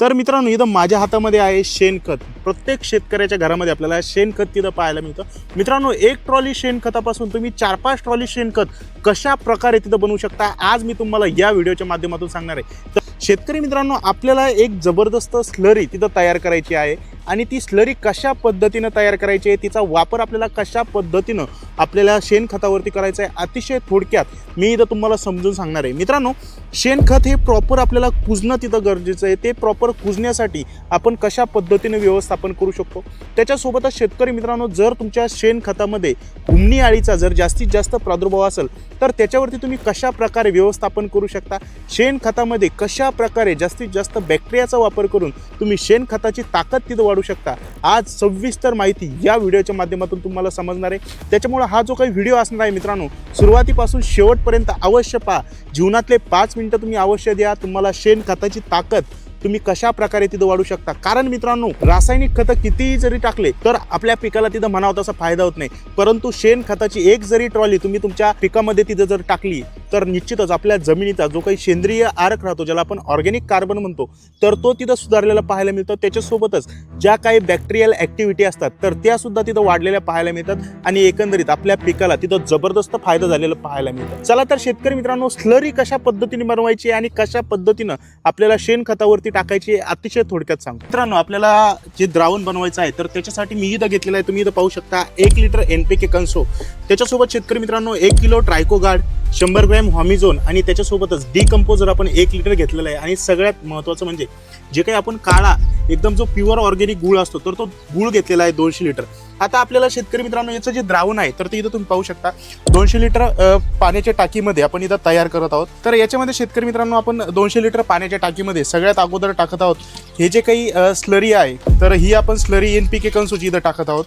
तर मित्रांनो इथं माझ्या हातामध्ये आहे शेणखत. प्रत्येक शेतकऱ्याच्या घरामध्ये आपल्याला शेणखत तिथं पाहायला मिळतं. मित्रांनो एक ट्रॉली शेणखतापासून तुम्ही चार पाच ट्रॉली शेणखत कशा प्रकारे तिथं बनवू शकता आज मी तुम्हाला या व्हिडिओच्या माध्यमातून सांगणार आहे. तर शेतकरी मित्रांनो आपल्याला एक जबरदस्त स्लरी तिथं तयार करायची आहे आणि ती स्लरी कशा पद्धतीनं तयार करायची आहे तिचा वापर आपल्याला कशा पद्धतीनं आपल्याला शेणखतावरती करायचा आहे अतिशय थोडक्यात मी इथं तुम्हाला समजून सांगणार आहे. मित्रांनो शेणखत हे प्रॉपर आपल्याला कुजणं तिथं गरजेचं आहे. ते प्रॉपर कुजण्यासाठी आपण कशा पद्धतीने व्यवस्थापन करू शकतो? त्याच्यासोबतच शेतकरी मित्रांनो जर तुमच्या शेणखतामध्ये हुमणी आळीचा जर जास्तीत जास्त प्रादुर्भाव असेल तर त्याच्यावरती तुम्ही कशा प्रकारे व्यवस्थापन करू शकता? शेणखतामध्ये कशा प्रकारे जास्तीत जास्त बॅक्टेरियाचा वापर करून तुम्ही शेणखताची ताकद तिथं वाढू शकता? आज सविस्तर माहिती या व्हिडिओच्या माध्यमातून तुम्हाला समजणार आहे. त्याच्यामुळे हा जो काही व्हिडिओ असणार आहे मित्रांनो सुरुवातीपासून शेवटपर्यंत अवश्य पहा. जीवनातले पाच मिनटं तुम्ही अवश्य द्या. तुम्हाला शेणखताची ताकद तुम्ही कशा प्रकारे तिथं वाढू शकता? कारण मित्रांनो रासायनिक खतं कितीही जरी टाकले तर आपल्या पिकाला तिथं म्हणावं तसा फायदा होत नाही. परंतु शेण खताची एक जरी ट्रॉली तुम्ही तुमच्या पिकामध्ये तिथं जर टाकली तर निश्चितच आपल्या जमिनीचा जो काही सेंद्रिय आरक राहतो ज्याला आपण ऑर्गॅनिक कार्बन म्हणतो तर तो तिथं सुधारलेला पाहायला मिळतो. त्याच्यासोबतच ज्या काही बॅक्टेरियल ॲक्टिव्हिटी असतात तर त्या सुद्धा तिथं वाढलेल्या पाहायला मिळतात आणि एकंदरीत आपल्या पिकाला तिथं जबरदस्त फायदा झालेला पाहायला मिळतो. चला तर शेतकरी मित्रांनो स्लरी कशा पद्धतीने बनवायची आणि कशा पद्धतीनं आपल्याला शेणखतावरती टाकायची अतिशय थोडक्यात सांगतो. मित्रांनो आपल्याला जे द्रावण बनवायचं आहे तर त्याच्यासाठी मी इथं घेतलेलं आहे. तुम्ही इथं पाहू शकता एक लिटर एन पी के कन्सो. त्याच्यासोबत शेतकरी मित्रांनो एक किलो ट्रायको गार्ड शंभर ग्रॅम हॉमिझोन आणि त्याच्यासोबतच डिकम्पोजर आपण एक लिटर घेतलेलं आहे. आणि सगळ्यात महत्त्वाचं म्हणजे जे काही आपण काळा एकदम जो प्युअर ऑर्गेनिक गुळ असतो तर तो गुळ घेतलेला आहे दोनशे लिटर. आता आपल्याला शेतकरी मित्रांनो याचं जे द्रावण आहे तर ते इथं तुम्ही पाहू शकता. दोनशे लिटर पाण्याच्या टाकीमध्ये आपण इथं तयार करत आहोत. तर याच्यामध्ये शेतकरी मित्रांनो आपण दोनशे लिटर पाण्याच्या टाकीमध्ये सगळ्यात अगोदर टाकत आहोत. हे जे काही स्लरी आहे तर ही आपण स्लरी एन पी के कन्सोची इथं टाकत आहोत.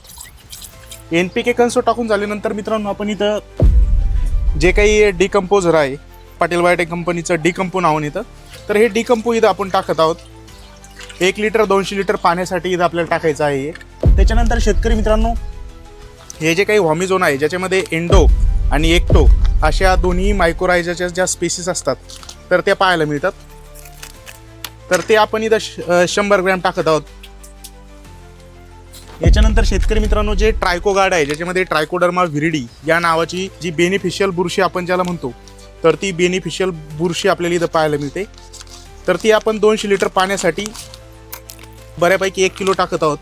एन पी के कन्सो टाकून झाल्यानंतर मित्रांनो आपण इथं जे काही डिकम्पोजर आहे पाटील बायोटेक कंपनीचं डिकम्पो नावून इथं. तर हे डिकम्पो इथं आपण टाकत आहोत. एक लिटर दोनशे लिटर पाण्यासाठी इथं आपल्याला टाकायचं आहे. हे. त्याच्यानंतर शेतकरी मित्रांनो हे जे काही व्हॉमिझोन आहे ज्याच्यामध्ये एंडो आणि एकटो अशा दोन्ही मायक्रोरायझाच्या ज्या स्पेसिस असतात तर त्या पाहायला मिळतात. तर ते आपण इथं श- शंभर ग्रॅम टाकत आहोत. याच्यानंतर शेतकरी मित्रांनो जे ट्रायको गार्ड आहे ज्याच्यामध्ये ट्रायकोडर्मा व्हिरिडी या नावाची जी बेनिफिशियल बुरशी आपण ज्याला म्हणतो तर ती बेनिफिशियल बुरशी आपल्याला इथं पाहायला मिळते. तर ती आपण दोनशे लिटर पाण्यासाठी बऱ्यापैकी एक किलो टाकत आहोत.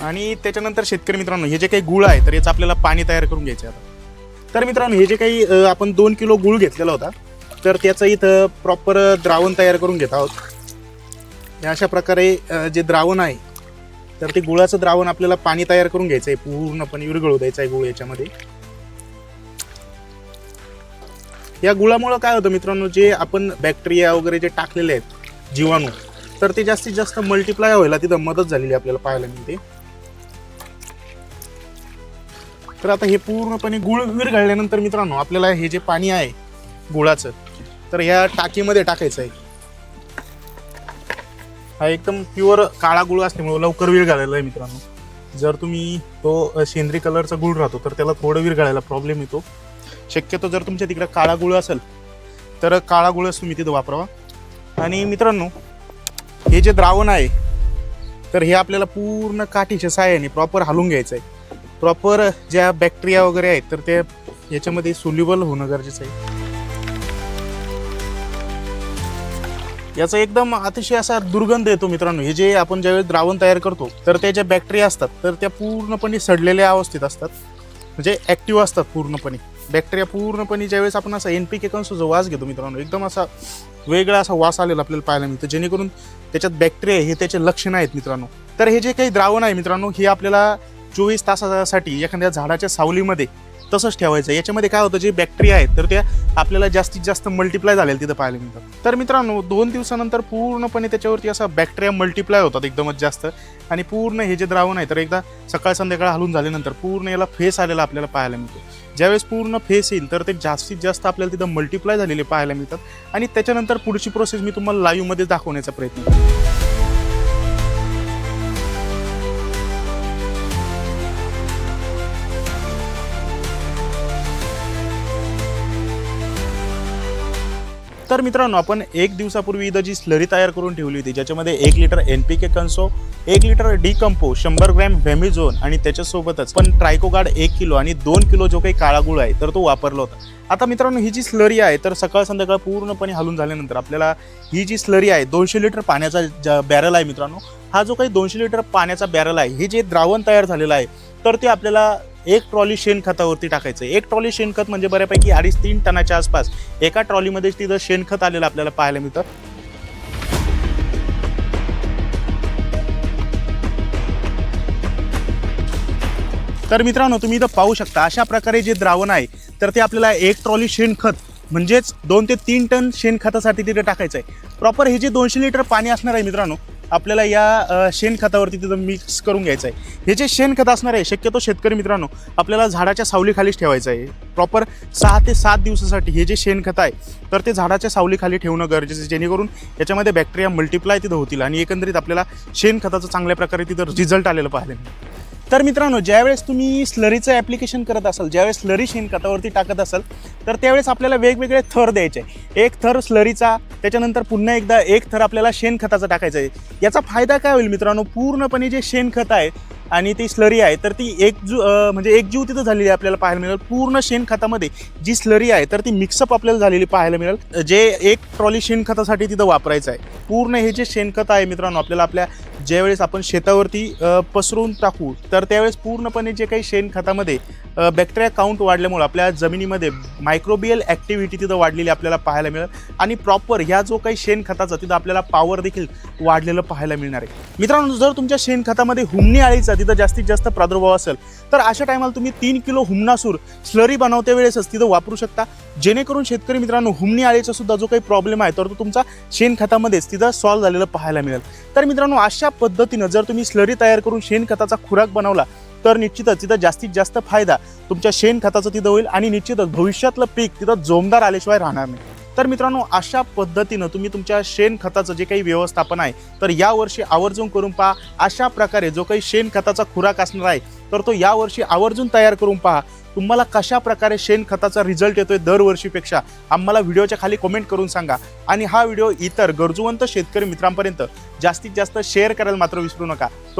आणि त्याच्यानंतर शेतकरी मित्रांनो हे जे काही गुळ आहे तर याचं आपल्याला पाणी तयार करून घ्यायचं आहे आता. तर मित्रांनो हे जे काही आपण दोन किलो गुळ घेतलेला होता तर त्याचं इथं प्रॉपर द्रावण तयार करून घेत आहोत. हे अशा प्रकारे जे द्रावण आहे तर ते गुळाचं द्रावण आपल्याला पाणी तयार करून घ्यायचं आहे पूर्णपणे विरघळू द्यायचं आहे गुळ याच्यामध्ये. या गुळामुळं काय होतं मित्रांनो जे आपण बॅक्टेरिया वगैरे जे टाकलेले आहेत जीवाणू तर ते जास्तीत जास्त मल्टिप्लाय व्हायला तिथं मदत झालेली आपल्याला पाहायला मिळते. तर आता हे पूर्णपणे गुळ विरघळल्यानंतर मित्रांनो आपल्याला हे जे पाणी आहे गुळाचं तर ह्या टाकीमध्ये टाकायचं आहे. हा एकदम प्युअर काळा गुळ असल्यामुळे लवकर विरघळायला आहे मित्रांनो. जर तुम्ही तो सेंद्रिय कलरचा गुळ राहतो तर त्याला थोडं विरघळायला प्रॉब्लेम येतो. शक्यतो जर तुमच्या तिकडे काळा गुळ असेल तर काळा गुळच तुम्ही तिथं वापरावा. आणि मित्रांनो हे जे द्रावण आहे तर हे आपल्याला पूर्ण काठीच्या साह्याने प्रॉपर हलवून घ्यायचं आहे. प्रॉपर ज्या बॅक्टेरिया वगैरे आहेत तर ते याच्यामध्ये सोल्युबल होणं गरजेचं आहे. याचा एकदम अतिशय असा दुर्गंध येतो मित्रांनो. हे जे आपण ज्यावेळेस द्रावण तयार करतो तर त्या ज्या बॅक्टेरिया असतात तर त्या पूर्णपणे सडलेल्या अवस्थेत असतात. म्हणजे ॲक्टिव्ह असतात पूर्णपणे. बॅक्टेरिया पूर्णपणे ज्यावेळेस आपण असा एन पी के कंसो जो वास घेतो मित्रांनो एकदम असा वेगळा असा वास आलेला आपल्याला पाहायला मिळतो. जेणेकरून त्याच्यात बॅक्टेरिया हे त्याचे लक्षणं आहेत मित्रांनो. तर हे जे काही द्रावण आहे मित्रांनो हे आपल्याला चोवीस तासासाठी एखाद्या झाडाच्या सावलीमध्ये तसंच ठेवायचं. याच्यामध्ये काय होतं जे बॅक्टेरिया आहेत तर त्या आपल्याला जास्तीत जास्त मल्टिप्लाय झालेलं तिथं पाहायला मिळतात. तर मित्रांनो दोन दिवसानंतर पूर्णपणे त्याच्यावरती असा बॅक्टेरिया मल्टिप्लाय होतात एकदमच जास्त. आणि पूर्ण हे जे द्रावण आहे तर एकदा सकाळ संध्याकाळ हलून झाल्यानंतर पूर्ण याला फेस आलेला आपल्याला पाहायला मिळतो. ज्यावेळेस पूर्ण फेस येईल तर ते जास्तीत जास्त आपल्याला तिथं मल्टिप्लाय झालेले पाहायला मिळतात. आणि त्याच्यानंतर पुढची प्रोसेस मी तुम्हाला लाईव्हमध्ये दाखवण्याचा प्रयत्न करतो. तर मित्रांनो आपण एक दिवसापूर्वी इथं जी स्लरी तयार करून ठेवली होती ज्याच्यामध्ये एक लिटर एन पी के कन्सो एक लिटर डी कंपो शंभर ग्रॅम व्हॅमिझोन आणि त्याच्यासोबतच पण ट्रायकोगार्ड एक किलो आणि दोन किलो जो काही काळा गुळ आहे तर तो वापरला होता. आता मित्रांनो ही जी स्लरी आहे तर सकाळ संध्याकाळ पूर्णपणे हलून झाल्यानंतर आपल्याला ही जी स्लरी आहे दोनशे लिटर पाण्याचा ज- बॅरल आहे मित्रांनो हा जो काही दोनशे लिटर पाण्याचा बॅरल आहे हे जे द्रावण तयार झालेलं आहे तर ते आपल्याला एक ट्रॉली शेणखतावरती टाकायचं. आहे एक ट्रॉली शेणखत म्हणजे बऱ्यापैकी अडीच तीन टनाच्या आसपास एका ट्रॉलीमध्ये तिथं शेणखत आलेलं आपल्याला पाहायला मिळतं. तर मित्रांनो तुम्ही इथं पाहू शकता अशा प्रकारे जे द्रावण आहे तर ते आपल्याला एक ट्रॉली शेणखत म्हणजेच दोन ते तीन टन शेणखतासाठी तिथे टाकायचं आहे प्रॉपर हे जे दोनशे लिटर पाणी असणार आहे मित्रांनो आपल्याला या शेणखतावरती तिथं मिक्स करून घ्यायचं आहे हे जे शेणखत असणार आहे शक्यतो शेतकरी मित्रांनो आपल्याला झाडाच्या सावलीखालीच ठेवायचं आहे. प्रॉपर सहा ते सात दिवसासाठी हे जे शेणखत आहे तर ते झाडाच्या सावलीखाली ठेवणं गरजेचं आहे. जेणेकरून याच्यामध्ये बॅक्टेरिया मल्टिप्लाय तिथं होतील आणि एकंदरीत आपल्याला शेणखताचं चांगल्या प्रकारे तिथं रिझल्ट आलेलं पाहिजे तर मित्रांनो ज्यावेळेस तुम्ही स्लरीचं ॲप्लिकेशन करत असाल ज्यावेळेस स्लरी शेणखतावरती टाकत असाल तर त्यावेळेस आपल्याला वेगवेगळे थर द्यायचे एक थर स्लरीचा त्याच्यानंतर पुन्हा एकदा एक थर आपल्याला शेणखताचा टाकायचा आहे. याचा फायदा काय होईल मित्रांनो? पूर्णपणे जे शेणखत आहे आणि ती स्लरी आहे तर ती एक जू म्हणजे एकजीव तिथं झालेली आहे आपल्याला पाहायला मिळेल. पूर्ण शेणखतामध्ये जी स्लरी आहे तर ती मिक्सअप आपल्याला झालेली पाहायला मिळेल. जे एक ट्रॉली शेणखतासाठी तिथं वापरायचं आहे. पूर्ण हे जे शेणखत आहे मित्रांनो आपल्याला आपल्या ज्यावेळेस आपण शेतावरती पसरून टाकू तर त्यावेळेस पूर्णपणे जे काही शेणखतामध्ये बॅक्टेरिया काउंट वाढल्यामुळे आपल्या जमिनीमध्ये मायक्रोबियल ॲक्टिव्हिटी तिथं वाढलेली आपल्याला पाहायला मिळेल. आणि प्रॉपर ह्या जो काही शेणखताचा तिथं आपल्याला पॉवर देखील वाढलेलं पाहायला मिळणार आहे. मित्रांनो जर तुमच्या शेणखतामध्ये हुमणी आळीचा तिथं जास्तीत जास्त प्रादुर्भाव असेल तर अशा टायमाला तुम्ही तीन किलो हुमणासूर स्लरी बनवत्या वेळेसच तिथं वापरू शकता. जेणेकरून शेतकरी मित्रांनो हुमणी आळीचा सुद्धा जो काही प्रॉब्लेम आहे तर तो तुमचा शेणखतामध्येच तिथं सॉल्व्ह झालेलं पाहायला मिळेल. तर मित्रांनो अशा पद्धतीनं जर तुम्ही स्लरी तयार करून शेणखताचा खुराक बनवला तर निश्चितच तिथं जास्तीत जास्त फायदा तुमच्या शेणखताचा तिथं होईल आणि निश्चितच भविष्यातलं पीक तिथं जोमदार आल्याशिवाय राहणार नाही. तर मित्रांनो अशा पद्धतीनं तुम्ही तुमच्या शेणखताचं जे काही व्यवस्थापन आहे तर यावर्षी आवर्जून करून पहा. अशा प्रकारे जो काही शेणखताचा खुराक असणार आहे तर तो यावर्षी आवर्जून तयार करून पहा. तुम्हाला कशा प्रकारे शेणखताचा रिझल्ट येतोय दरवर्षीपेक्षा आम्हाला व्हिडिओच्या खाली कमेंट करून सांगा. आणि हा व्हिडिओ इतर गरजूवंत शेतकरी मित्रांपर्यंत जास्तीत जास्त शेअर करायला मात्र विसरू नका. तो